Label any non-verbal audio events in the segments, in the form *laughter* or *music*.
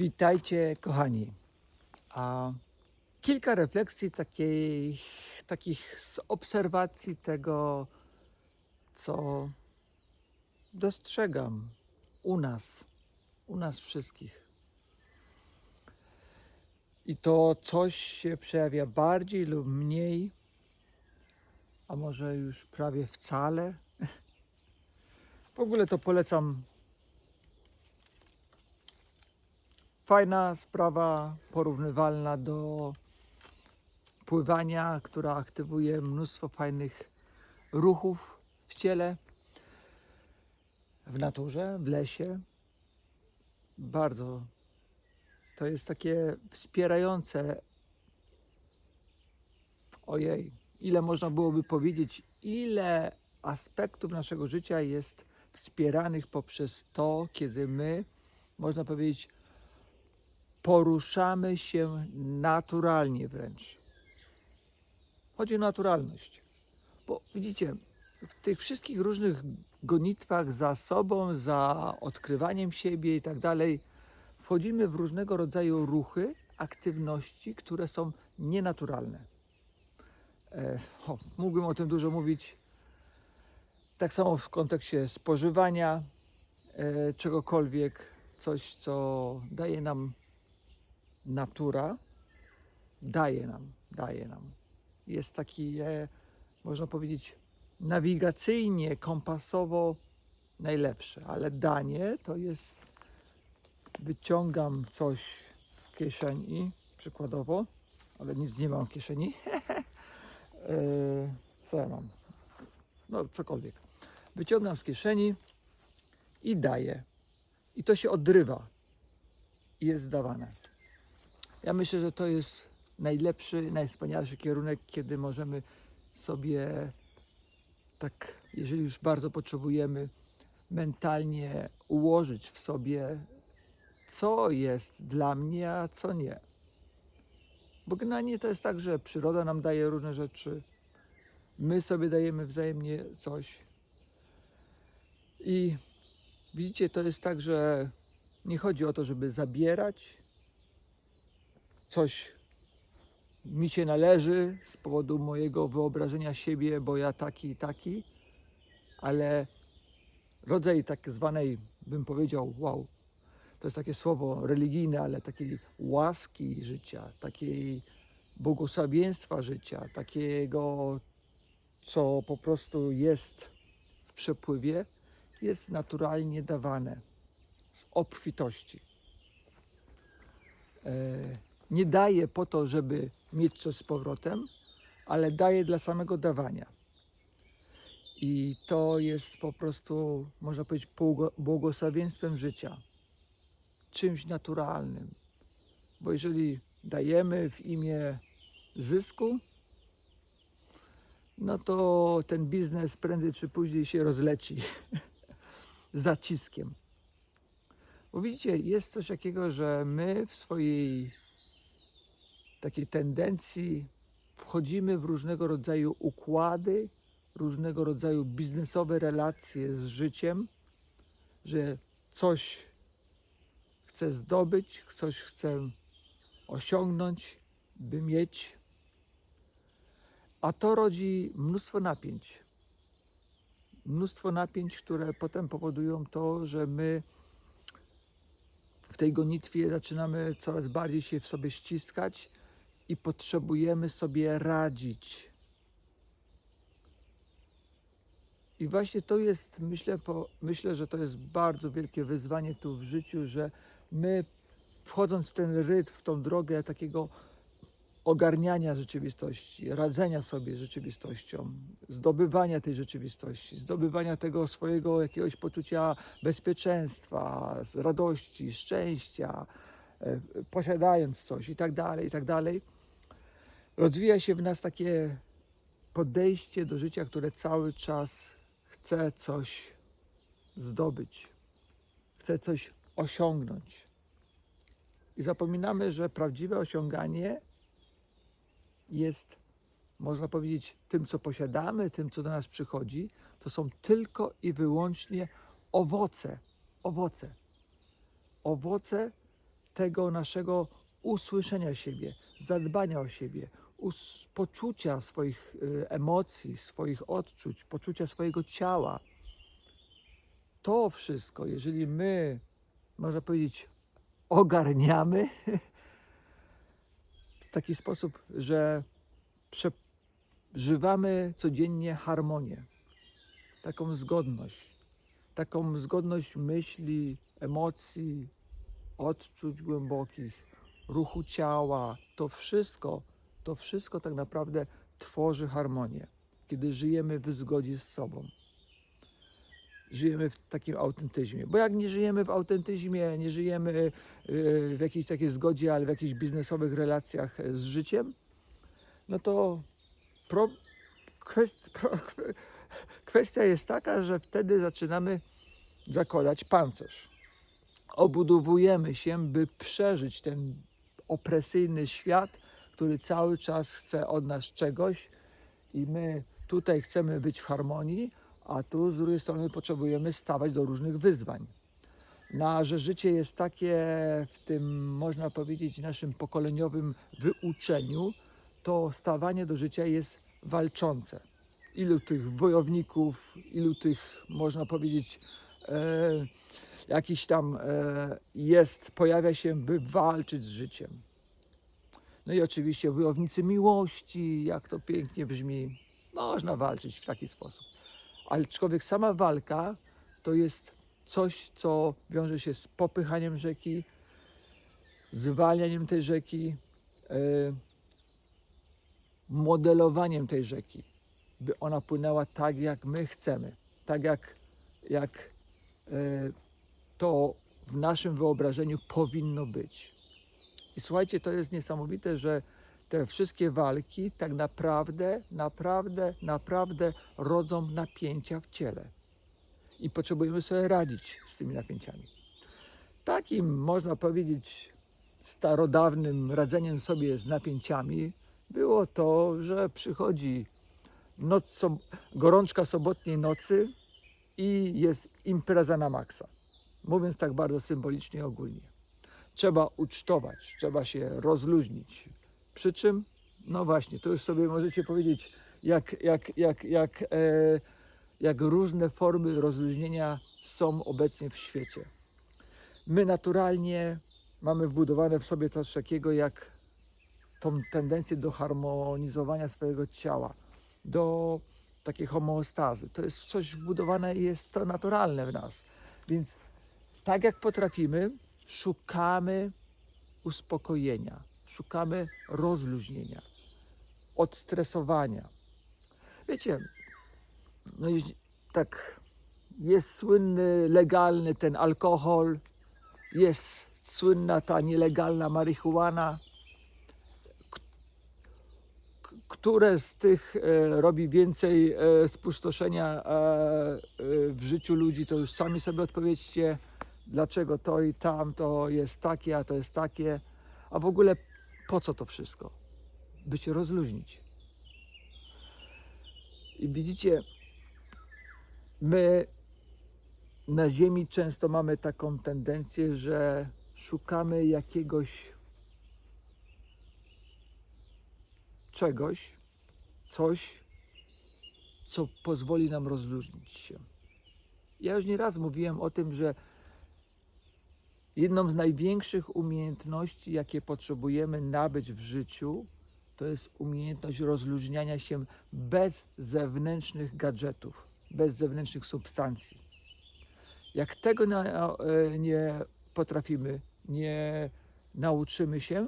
Witajcie, kochani. A kilka refleksji takiej, takich z obserwacji tego, co dostrzegam u nas, u nas wszystkich. I to coś się przejawia bardziej lub mniej, a może już prawie wcale. W ogóle to polecam fajna sprawa, porównywalna do pływania, która aktywuje mnóstwo fajnych ruchów w ciele, w naturze, w lesie. Bardzo to jest takie wspierające. Ojej, ile można byłoby powiedzieć, ile aspektów naszego życia jest wspieranych poprzez to, kiedy my, można powiedzieć, poruszamy się naturalnie wręcz. Chodzi o naturalność. Bo widzicie, w tych wszystkich różnych gonitwach za sobą, za odkrywaniem siebie i tak dalej, wchodzimy w różnego rodzaju ruchy, aktywności, które są nienaturalne. E, o, mógłbym o tym dużo mówić. Tak samo w kontekście spożywania e, czegokolwiek, coś, co daje nam natura daje nam, daje nam. Jest taki, e, można powiedzieć, nawigacyjnie, kompasowo najlepsze, ale danie to jest, wyciągam coś w kieszeni, przykładowo, ale nic nie mam w kieszeni. *laughs* e, co ja mam? No, cokolwiek. Wyciągam z kieszeni i daję. I to się odrywa i jest dawane. Ja myślę, że to jest najlepszy, najwspanialszy kierunek, kiedy możemy sobie tak, jeżeli już bardzo potrzebujemy, mentalnie ułożyć w sobie, co jest dla mnie, a co nie. Bo generalnie to jest tak, że przyroda nam daje różne rzeczy, my sobie dajemy wzajemnie coś. I widzicie, to jest tak, że nie chodzi o to, żeby zabierać, coś mi się należy z powodu mojego wyobrażenia siebie, bo ja taki i taki, ale rodzaj tak zwanej, bym powiedział, wow, to jest takie słowo religijne, ale takiej łaski życia, takiej błogosławieństwa życia, takiego, co po prostu jest w przepływie, jest naturalnie dawane z obfitości. E, nie daje po to, żeby mieć coś z powrotem, ale daje dla samego dawania. I to jest po prostu, można powiedzieć, błogo- błogosławieństwem życia, czymś naturalnym. Bo jeżeli dajemy w imię zysku, no to ten biznes prędzej czy później się rozleci *laughs* zaciskiem. Bo widzicie, jest coś takiego, że my w swojej takiej tendencji wchodzimy w różnego rodzaju układy, różnego rodzaju biznesowe relacje z życiem, że coś chcę zdobyć, coś chcę osiągnąć, by mieć, a to rodzi mnóstwo napięć. Mnóstwo napięć, które potem powodują to, że my w tej gonitwie zaczynamy coraz bardziej się w sobie ściskać i potrzebujemy sobie radzić. I właśnie to jest, myślę, po, myślę, że to jest bardzo wielkie wyzwanie tu w życiu, że my wchodząc w ten rytm, w tą drogę takiego ogarniania rzeczywistości, radzenia sobie rzeczywistością, zdobywania tej rzeczywistości, zdobywania tego swojego jakiegoś poczucia bezpieczeństwa, radości, szczęścia, e, posiadając coś i tak dalej, i tak dalej, rozwija się w nas takie podejście do życia, które cały czas chce coś zdobyć, chce coś osiągnąć. I zapominamy, że prawdziwe osiąganie jest, można powiedzieć, tym, co posiadamy, tym, co do nas przychodzi, to są tylko i wyłącznie owoce. Owoce. Owoce tego naszego usłyszenia siebie, zadbania o siebie, poczucia swoich y, emocji, swoich odczuć, poczucia swojego ciała. To wszystko, jeżeli my, można powiedzieć, ogarniamy w taki sposób, że przeżywamy codziennie harmonię, taką zgodność, taką zgodność myśli, emocji, odczuć głębokich, ruchu ciała, to wszystko, to wszystko tak naprawdę tworzy harmonię, kiedy żyjemy w zgodzie z sobą. Żyjemy w takim autentyzmie. Bo jak nie żyjemy w autentyzmie, nie żyjemy y, w jakiejś takiej zgodzie, ale w jakichś biznesowych relacjach z życiem, no to pro, kwest, pro, kwestia jest taka, że wtedy zaczynamy zakładać pancerz. Obudowujemy się, by przeżyć ten opresyjny świat, który cały czas chce od nas czegoś i my tutaj chcemy być w harmonii, a tu z drugiej strony potrzebujemy stawać do różnych wyzwań. No, a że życie jest takie w tym, można powiedzieć, naszym pokoleniowym wyuczeniu, to stawanie do życia jest walczące. Ilu tych wojowników, ilu tych, można powiedzieć, e, jakiś tam e, jest, pojawia się, by walczyć z życiem. No i oczywiście wojownicy miłości, jak to pięknie brzmi, można walczyć w taki sposób. Ale człowiek, sama walka to jest coś, co wiąże się z popychaniem rzeki, zwalnianiem tej rzeki, e, modelowaniem tej rzeki, by ona płynęła tak, jak my chcemy, tak jak, jak e, to w naszym wyobrażeniu powinno być. I słuchajcie, to jest niesamowite, że te wszystkie walki tak naprawdę, naprawdę, naprawdę rodzą napięcia w ciele. I potrzebujemy sobie radzić z tymi napięciami. Takim, można powiedzieć, starodawnym radzeniem sobie z napięciami było to, że przychodzi noc, gorączka sobotniej nocy i jest impreza na maksa. Mówiąc tak bardzo symbolicznie i ogólnie. Trzeba ucztować, trzeba się rozluźnić. Przy czym, no właśnie, to już sobie możecie powiedzieć, jak, jak, jak, jak, e, jak różne formy rozluźnienia są obecnie w świecie. My naturalnie mamy wbudowane w sobie coś takiego jak tą tendencję do harmonizowania swojego ciała, do takiej homeostazy. To jest coś wbudowane i jest to naturalne w nas. Więc tak jak potrafimy, szukamy uspokojenia, szukamy rozluźnienia, odstresowania. Wiecie, no tak jest słynny, legalny ten alkohol, jest słynna ta nielegalna marihuana. Które z tych e, robi więcej e, spustoszenia e, w życiu ludzi, to już sami sobie odpowiedzcie, dlaczego to i tamto jest takie, a to jest takie. A w ogóle po co to wszystko? By się rozluźnić. I widzicie, my na Ziemi często mamy taką tendencję, że szukamy jakiegoś czegoś, coś, co pozwoli nam rozluźnić się. Ja już nieraz mówiłem o tym, że jedną z największych umiejętności, jakie potrzebujemy nabyć w życiu, to jest umiejętność rozluźniania się bez zewnętrznych gadżetów, bez zewnętrznych substancji. Jak tego e, nie potrafimy, nie nauczymy się,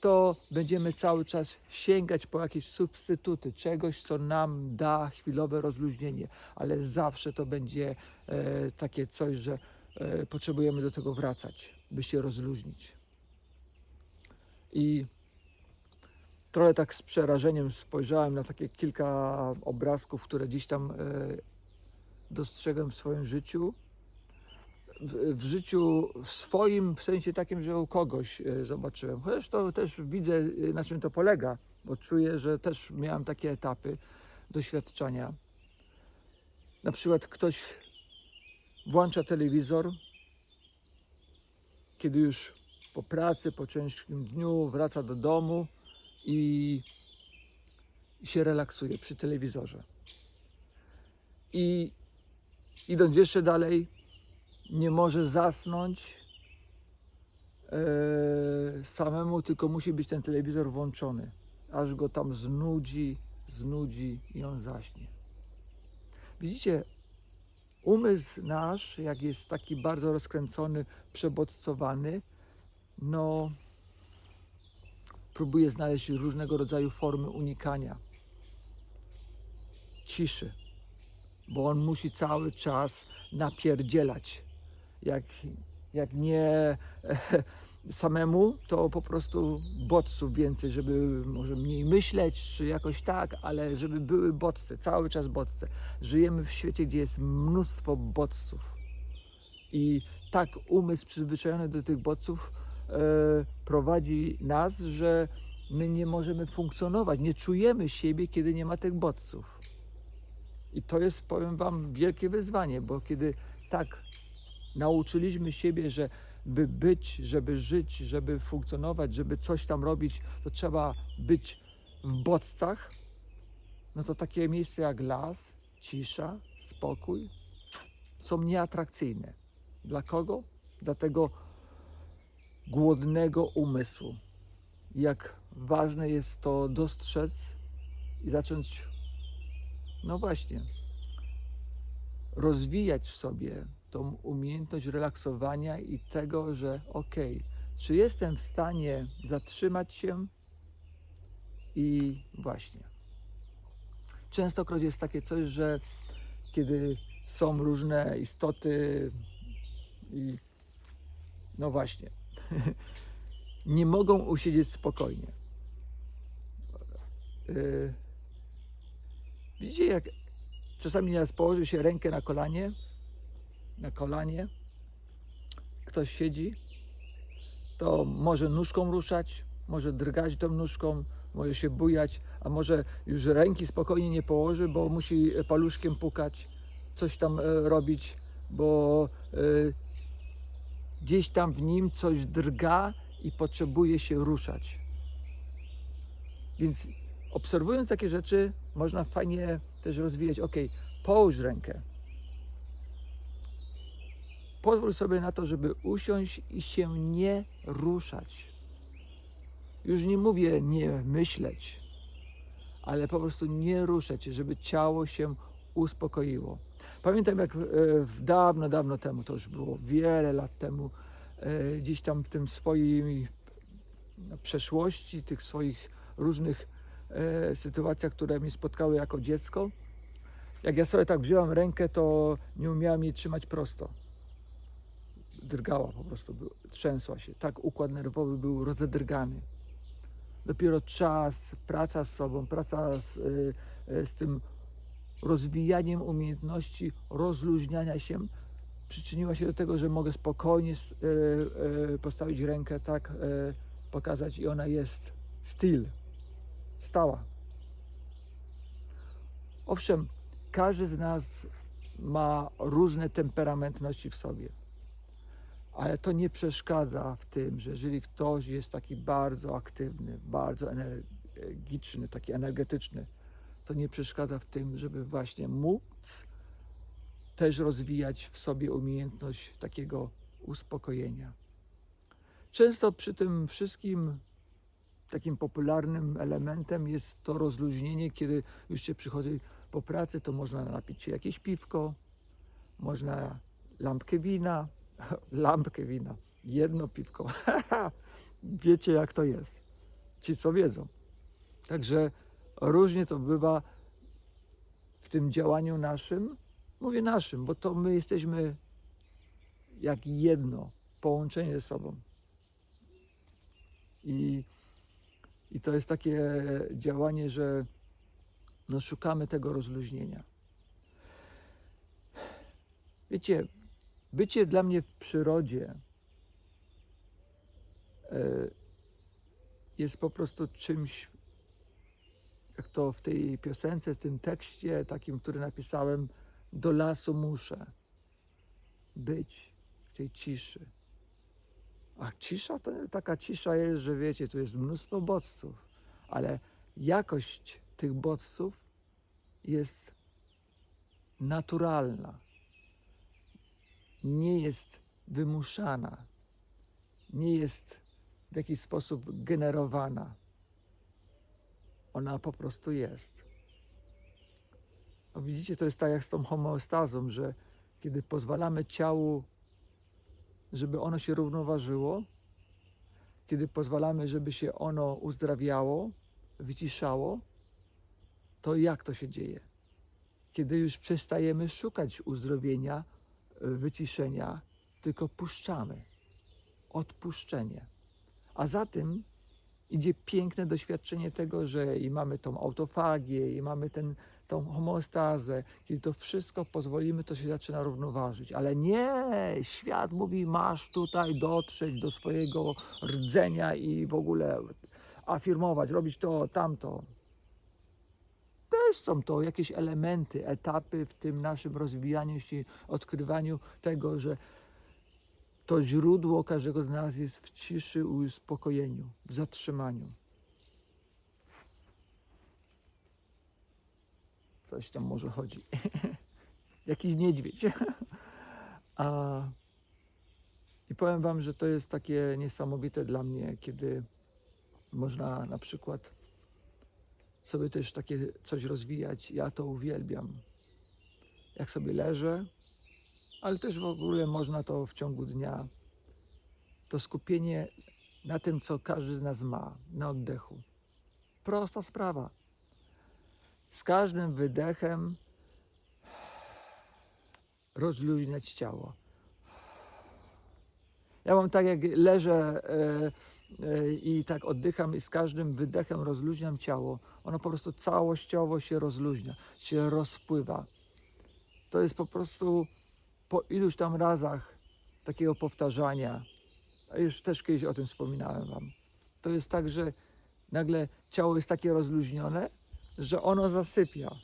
to będziemy cały czas sięgać po jakieś substytuty, czegoś, co nam da chwilowe rozluźnienie, ale zawsze to będzie e, takie coś, że potrzebujemy do tego wracać, by się rozluźnić. I trochę tak z przerażeniem spojrzałem na takie kilka obrazków, które gdzieś tam e, dostrzegłem w swoim życiu. W, w życiu swoim, w sensie takim, że u kogoś e, zobaczyłem. Chociaż to też widzę, e, na czym to polega, bo czuję, że też miałem takie etapy doświadczenia. Na przykład ktoś włącza telewizor, kiedy już po pracy, po ciężkim dniu, wraca do domu i, się relaksuje przy telewizorze. I idąc jeszcze dalej, nie może zasnąć e, samemu, tylko musi być ten telewizor włączony, aż go tam znudzi, znudzi i on zaśnie. Widzicie, umysł nasz, jak jest taki bardzo rozkręcony, przebodźcowany, no próbuje znaleźć różnego rodzaju formy unikania ciszy, bo on musi cały czas napierdzielać. Jak, jak nie *laughs* samemu, to po prostu bodźców więcej, żeby może mniej myśleć, czy jakoś tak, ale żeby były bodźce, cały czas bodźce. Żyjemy w świecie, gdzie jest mnóstwo bodźców. I tak umysł przyzwyczajony do tych bodźców e, prowadzi nas, że my nie możemy funkcjonować, nie czujemy siebie, kiedy nie ma tych bodźców. I to jest, powiem Wam, wielkie wyzwanie, bo kiedy tak nauczyliśmy siebie, że by być, żeby żyć, żeby funkcjonować, żeby coś tam robić, to trzeba być w bodźcach, no to takie miejsca jak las, cisza, spokój są nieatrakcyjne. Dla kogo? Dla tego głodnego umysłu. Jak ważne jest to dostrzec i zacząć, no właśnie, rozwijać w sobie tą umiejętność relaksowania i tego, że okej, czy jestem w stanie zatrzymać się i właśnie. Częstokroć jest takie coś, że kiedy są różne istoty i no właśnie, *laughs* nie mogą usiedzieć spokojnie. Yy, Widzicie, jak czasami nas położy się rękę na kolanie, na kolanie, ktoś siedzi, to może nóżką ruszać, może drgać tą nóżką, może się bujać, a może już ręki spokojnie nie położy, bo musi paluszkiem pukać, coś tam e, robić, bo e, gdzieś tam w nim coś drga i potrzebuje się ruszać. Więc obserwując takie rzeczy, można fajnie też rozwijać. Ok, połóż rękę. Pozwól sobie na to, żeby usiąść i się nie ruszać. Już nie mówię nie myśleć, ale po prostu nie ruszać, żeby ciało się uspokoiło. Pamiętam jak e, dawno, dawno temu, to już było wiele lat temu, e, gdzieś tam w tym swojej przeszłości, tych swoich różnych e, sytuacjach, które mnie spotkały jako dziecko, jak ja sobie tak wziąłem rękę, to nie umiałem jej trzymać prosto. Drgała po prostu, trzęsła się. Tak układ nerwowy był rozedrgany. Dopiero czas, praca z sobą, praca z, y, y, z tym rozwijaniem umiejętności rozluźniania się przyczyniła się do tego, że mogę spokojnie y, postawić rękę tak, pokazać i ona jest still, stała. Owszem, każdy z nas ma różne temperamentności w sobie, ale to nie przeszkadza w tym, że jeżeli ktoś jest taki bardzo aktywny, bardzo energiczny, taki energetyczny, to nie przeszkadza w tym, żeby właśnie móc też rozwijać w sobie umiejętność takiego uspokojenia. Często przy tym wszystkim takim popularnym elementem jest to rozluźnienie, kiedy już się przychodzi po pracy, to można napić się jakieś piwko, można lampkę wina, lampkę wina, jedno piwko. *laughs* Wiecie jak to jest. Ci co wiedzą. Także różnie to bywa w tym działaniu naszym. Mówię naszym, bo to my jesteśmy jak jedno, połączenie ze sobą. I, i to jest takie działanie, że no, szukamy tego rozluźnienia. Wiecie, bycie dla mnie w przyrodzie e, jest po prostu czymś, jak to w tej piosence, w tym tekście takim, który napisałem, do lasu muszę być w tej ciszy. A cisza to taka cisza jest, że wiecie, tu jest mnóstwo bodźców, ale jakość tych bodźców jest naturalna. Nie jest wymuszana. Nie jest w jakiś sposób generowana. Ona po prostu jest. No widzicie, to jest tak jak z tą homeostazą, że kiedy pozwalamy ciału, żeby ono się równoważyło, kiedy pozwalamy, żeby się ono uzdrawiało, wyciszało, to jak to się dzieje? Kiedy już przestajemy szukać uzdrowienia, wyciszenia, tylko puszczamy. Odpuszczenie. A za tym idzie piękne doświadczenie tego, że i mamy tą autofagię, i mamy ten, tą homeostazę. Kiedy to wszystko pozwolimy, to się zaczyna równoważyć. Ale nie, świat mówi, masz tutaj dotrzeć do swojego rdzenia i w ogóle afirmować, robić to, tamto. Też są to jakieś elementy, etapy w tym naszym rozwijaniu się, odkrywaniu tego, że to źródło każdego z nas jest w ciszy, uspokojeniu, w zatrzymaniu. Coś tam może chodzi. *laughs* Jakiś niedźwiedź. *laughs* A, I powiem Wam, że to jest takie niesamowite dla mnie, kiedy można na przykład sobie też takie coś rozwijać. Ja to uwielbiam. Jak sobie leżę, ale też w ogóle można to w ciągu dnia. To skupienie na tym, co każdy z nas ma, na oddechu. Prosta sprawa. Z każdym wydechem rozluźniać ciało. Ja mam tak, jak leżę e, i tak oddycham i z każdym wydechem rozluźniam ciało. Ono po prostu całościowo się rozluźnia, się rozpływa. To jest po prostu po iluś tam razach takiego powtarzania, a już też kiedyś o tym wspominałem Wam, to jest tak, że nagle ciało jest takie rozluźnione, że ono zasypia.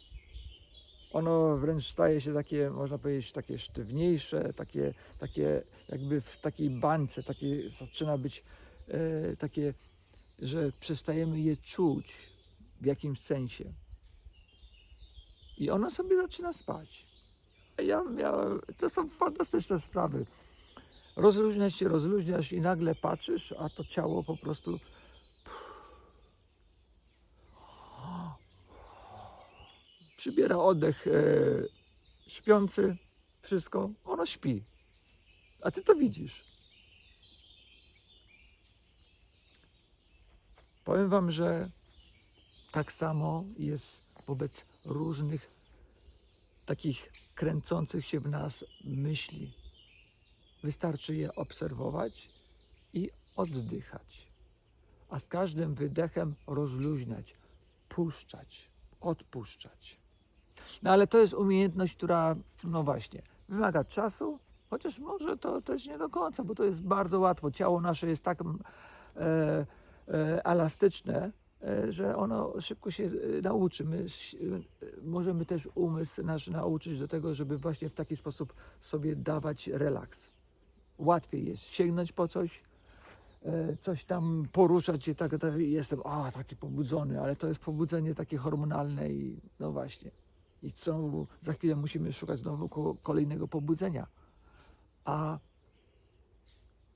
Ono wręcz staje się takie, można powiedzieć, takie sztywniejsze, takie, takie jakby w takiej bańce, takie zaczyna być e, takie, że przestajemy je czuć w jakimś sensie. I ono sobie zaczyna spać. A Ja miałem, to są fantastyczne sprawy. Rozluźniasz się, rozluźniasz i nagle patrzysz, a to ciało po prostu przybiera oddech e, śpiący, wszystko, ono śpi. A ty to widzisz. Powiem wam, że tak samo jest wobec różnych takich kręcących się w nas myśli. Wystarczy je obserwować i oddychać. A z każdym wydechem rozluźniać, puszczać, odpuszczać. No ale to jest umiejętność, która, no właśnie, wymaga czasu, chociaż może to też nie do końca, bo to jest bardzo łatwo. Ciało nasze jest tak e, elastyczne, e, że ono szybko się e, nauczy. My e, możemy też umysł nasz nauczyć do tego, żeby właśnie w taki sposób sobie dawać relaks. Łatwiej jest sięgnąć po coś, e, coś tam poruszać się, tak, tak jestem, a taki pobudzony, ale to jest pobudzenie takie hormonalne i no właśnie. I znowu za chwilę musimy szukać znowu ko- kolejnego pobudzenia. A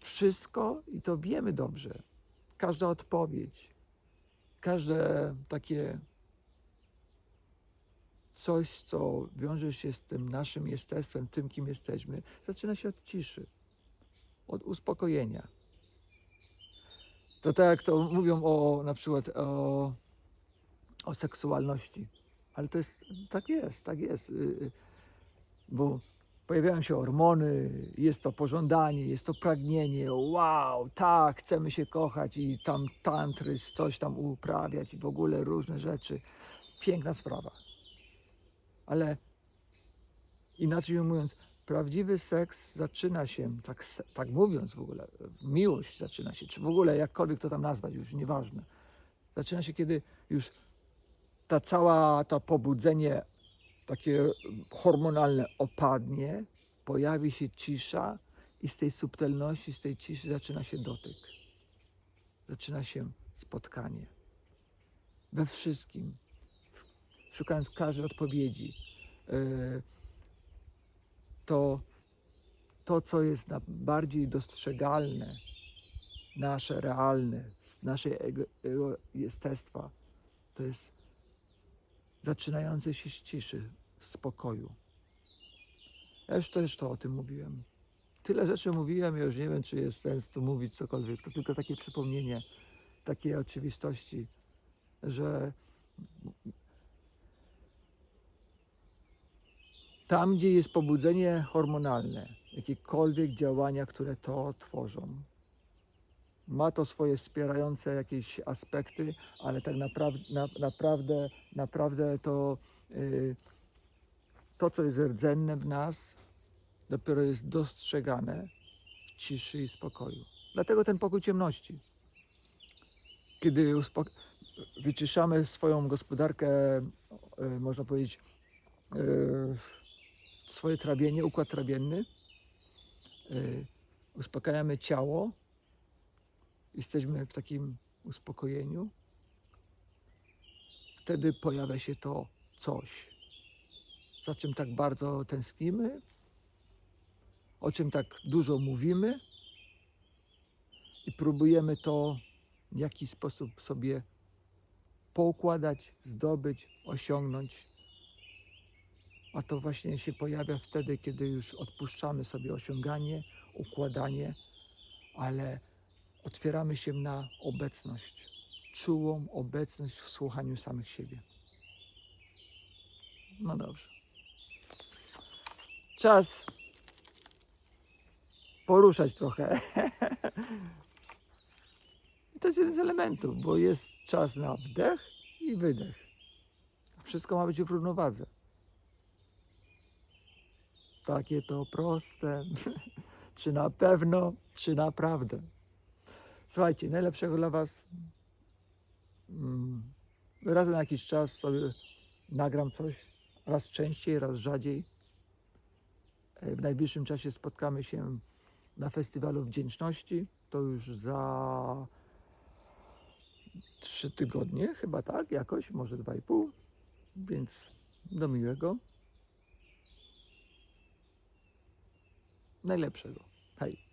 wszystko, i to wiemy dobrze, każda odpowiedź, każde takie coś, co wiąże się z tym naszym jestestwem, tym, kim jesteśmy, zaczyna się od ciszy, od uspokojenia. To tak jak to mówią o na przykład o, o seksualności. Ale to jest, tak jest, tak jest. y, y, Bo pojawiają się hormony, jest to pożądanie, jest to pragnienie, wow, tak, chcemy się kochać i tam tantry, coś tam uprawiać i w ogóle różne rzeczy. Piękna sprawa. Ale inaczej mówiąc, prawdziwy seks zaczyna się, tak, tak mówiąc w ogóle, miłość zaczyna się, czy w ogóle jakkolwiek to tam nazwać, już nieważne. Zaczyna się, kiedy już ta cała, to pobudzenie takie hormonalne opadnie, pojawi się cisza I z tej subtelności, z tej ciszy zaczyna się dotyk. Zaczyna się spotkanie. We wszystkim. Szukając każdej odpowiedzi. Yy, To, to co jest bardziej dostrzegalne, nasze, realne, z naszej ego, ego jestestwa, to jest zaczynające się z ciszy, z spokoju. Ja już to o tym mówiłem. Tyle rzeczy mówiłem, ja już nie wiem, czy jest sens tu mówić cokolwiek. To tylko takie przypomnienie takiej oczywistości, że tam, gdzie jest pobudzenie hormonalne, jakiekolwiek działania, które to tworzą, ma to swoje wspierające jakieś aspekty, ale tak naprawdę, na, naprawdę, naprawdę to, y, to, co jest rdzenne w nas, dopiero jest dostrzegane w ciszy i spokoju. Dlatego ten pokój ciemności. Kiedy wyciszamy swoją gospodarkę, y, można powiedzieć, y, swoje trawienie, układ trawienny, y, uspokajamy ciało, jesteśmy w takim uspokojeniu, wtedy pojawia się to coś, za czym tak bardzo tęsknimy, o czym tak dużo mówimy i próbujemy to w jakiś sposób sobie poukładać, zdobyć, osiągnąć. A to właśnie się pojawia wtedy, kiedy już odpuszczamy sobie osiąganie, układanie, ale otwieramy się na obecność, czułą obecność w słuchaniu samych siebie. No dobrze. Czas poruszać trochę. *laughs* To jest jeden z elementów, bo jest czas na wdech i wydech. Wszystko ma być w równowadze. Takie to proste. *laughs* czy na pewno, czy naprawdę. Słuchajcie, najlepszego dla Was. Mm, Raz na jakiś czas sobie nagram coś, raz częściej, raz rzadziej. E, W najbliższym czasie spotkamy się na Festiwalu Wdzięczności. To już za trzy tygodnie, chyba tak, jakoś, może dwa i pół. Więc do miłego. Najlepszego. Hej.